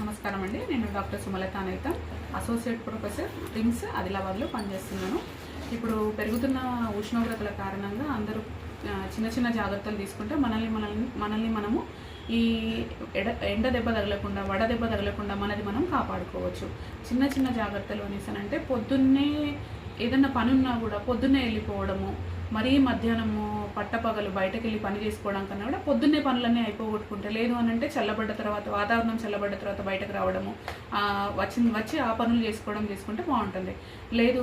నమస్కారం అండి. నేను డాక్టర్ సుమలత అనైతం అసోసియేట్ ప్రొఫెసర్ రిమ్స్ ఆదిలాబాద్లో పనిచేస్తున్నాను. ఇప్పుడు పెరుగుతున్న ఉష్ణోగ్రతల కారణంగా అందరూ చిన్న చిన్న జాగ్రత్తలు తీసుకుంటే మనల్ని మనల్ని మనల్ని మనము ఈ ఎడ ఎండ దెబ్బ తగలకుండా వడ దెబ్బ తగలకుండా మనది మనం కాపాడుకోవచ్చు. చిన్న చిన్న జాగ్రత్తలు అనేసానంటే పొద్దున్నే ఏదన్నా పని ఉన్నా కూడా పొద్దున్నే వెళ్ళిపోవడము మరీ మధ్యాహ్నము పట్టపగలు బయటకు వెళ్ళి పని చేసుకోవడం కన్నా కూడా పొద్దున్నే పనులన్నీ అయిపోగొట్టుకుంటే లేదు అని అంటే చల్లబడ్డ తర్వాత వాతావరణం చల్లబడ్డ తర్వాత బయటకు రావడము. వచ్చింది వచ్చి ఆ పనులు చేసుకోవడం చేసుకుంటే బాగుంటుంది. లేదు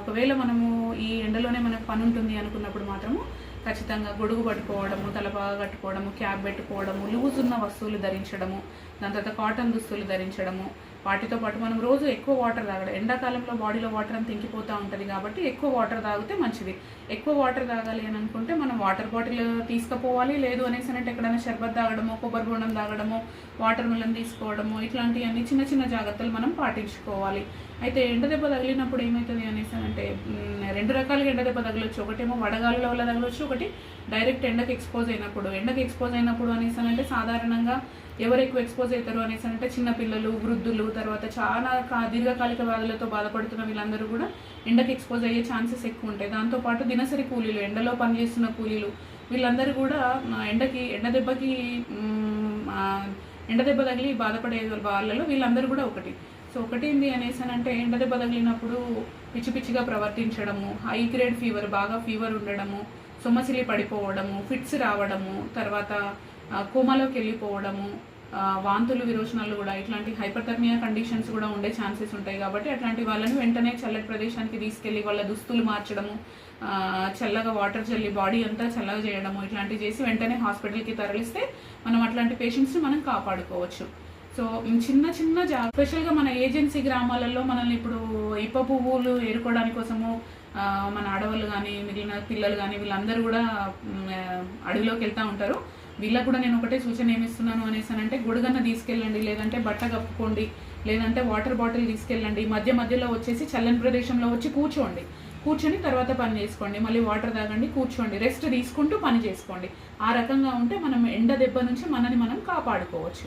ఒకవేళ మనము ఈ ఎండలోనే మనకు పని ఉంటుంది అనుకున్నప్పుడు మాత్రము ఖచ్చితంగా గొడుగు పట్టుకోవడము తలపాగా కట్టుకోవడము క్యాప్ పెట్టుకోవడము లూజ్ ఉన్న వస్తువులు ధరించడము దాని తర్వాత కాటన్ దుస్తులు ధరించడము వాటితో పాటు మనం రోజు ఎక్కువ వాటర్ తాగడం. ఎండాకాలంలో బాడీలో వాటర్ అంతా ఇంకిపోతూ ఉంటుంది కాబట్టి ఎక్కువ వాటర్ తాగితే మంచిది. ఎక్కువ వాటర్ తాగాలి అని అనుకుంటే మనం వాటర్ బాటిల్ తీసుకుపోవాలి. లేదు అనేసి అంటే ఎక్కడైనా షర్బత్ తాగడము కొబ్బరి బోండం తాగడము వాటర్ మిలన్ తీసుకోవడము ఇట్లాంటివన్నీ చిన్న చిన్న జాగ్రత్తలు మనం పాటించుకోవాలి. అయితే ఎండ దెబ్బ తగిలినప్పుడు ఏమవుతుంది అనేసి అంటే రెండు రకాలుగా ఎండ దెబ్బ తగలొచ్చు. ఒకటేమో వడగాలుల వల్ల తగలొచ్చు ఒకటి డైరెక్ట్ ఎండకు ఎక్స్పోజ్ అయినప్పుడు. ఎండకు ఎక్స్పోజ్ అయినప్పుడు అనేసి అంటే సాధారణంగా ఎవరు ఎక్కువ ఎక్స్పోజ్ అవుతారు అనేసి అంటే చిన్నపిల్లలు వృద్ధులు తర్వాత చాలా దీర్ఘకాలిక వ్యాధులతో బాధపడుతున్న వీళ్ళందరూ కూడా ఎండకు ఎక్స్పోజ్ అయ్యే ఛాన్సెస్ ఎక్కువ ఉంటాయి. దాంతోపాటు దినసరి కూలీలు ఎండలో పనిచేస్తున్న కూలీలు వీళ్ళందరూ కూడా ఎండకి ఎండ దెబ్బకి ఎండ దెబ్బ తగిలి బాధపడే వాళ్ళలో వీళ్ళందరూ కూడా ఒకటి. సో ఒకటి ఏంది అనేసి అని అంటే ఎండ దెబ్బ తగిలినప్పుడు పిచ్చి పిచ్చిగా ప్రవర్తించడము హై గ్రేడ్ ఫీవర్ బాగా ఫీవర్ ఉండడము సొమ్మసిలి పడిపోవడము ఫిట్స్ రావడము తర్వాత కోమాలోకి వెళ్ళిపోవడము వాంతులు విరోచనాలు కూడా ఇట్లాంటి హైపర్థర్మియా కండిషన్స్ కూడా ఉండే ఛాన్సెస్ ఉంటాయి కాబట్టి అట్లాంటి వాళ్ళని వెంటనే చల్లటి ప్రదేశానికి తీసుకెళ్ళి వాళ్ళ దుస్తులు మార్చడము చల్లగా వాటర్ చల్లి బాడీ అంతా చల్లగా చేయడము ఇట్లాంటివి చేసి వెంటనే హాస్పిటల్కి తరలిస్తే మనం అట్లాంటి పేషెంట్స్ని మనం కాపాడుకోవచ్చు. సో చిన్న చిన్న జా స్పెషల్గా మన ఏజెన్సీ గ్రామాలలో మనల్ని ఇప్పుడు ఇప్ప పువ్వులు ఏరుకోవడానికి కోసము మన ఆడవాళ్ళు కానీ మిగిలిన పిల్లలు కానీ వీళ్ళందరూ కూడా అడవిలోకి వెళ్తూ ఉంటారు. వీళ్ళకు కూడా నేను ఒకటే సూచన ఏమిస్తున్నాను అనేసి అంటే గొడుగన్న తీసుకెళ్ళండి లేదంటే బట్ట కప్పుకోండి లేదంటే వాటర్ బాటిల్ తీసుకెళ్ళండి మధ్య మధ్యలో వచ్చేసి చల్లని ప్రదేశంలో వచ్చి కూర్చోండి. కూర్చొని తర్వాత పని చేసుకోండి మళ్ళీ వాటర్ తాగండి కూర్చోండి రెస్ట్ తీసుకుంటూ పని చేసుకోండి. ఆ రకంగా ఉంటే మనం ఎండ దెబ్బ నుంచి మనని మనం కాపాడుకోవచ్చు.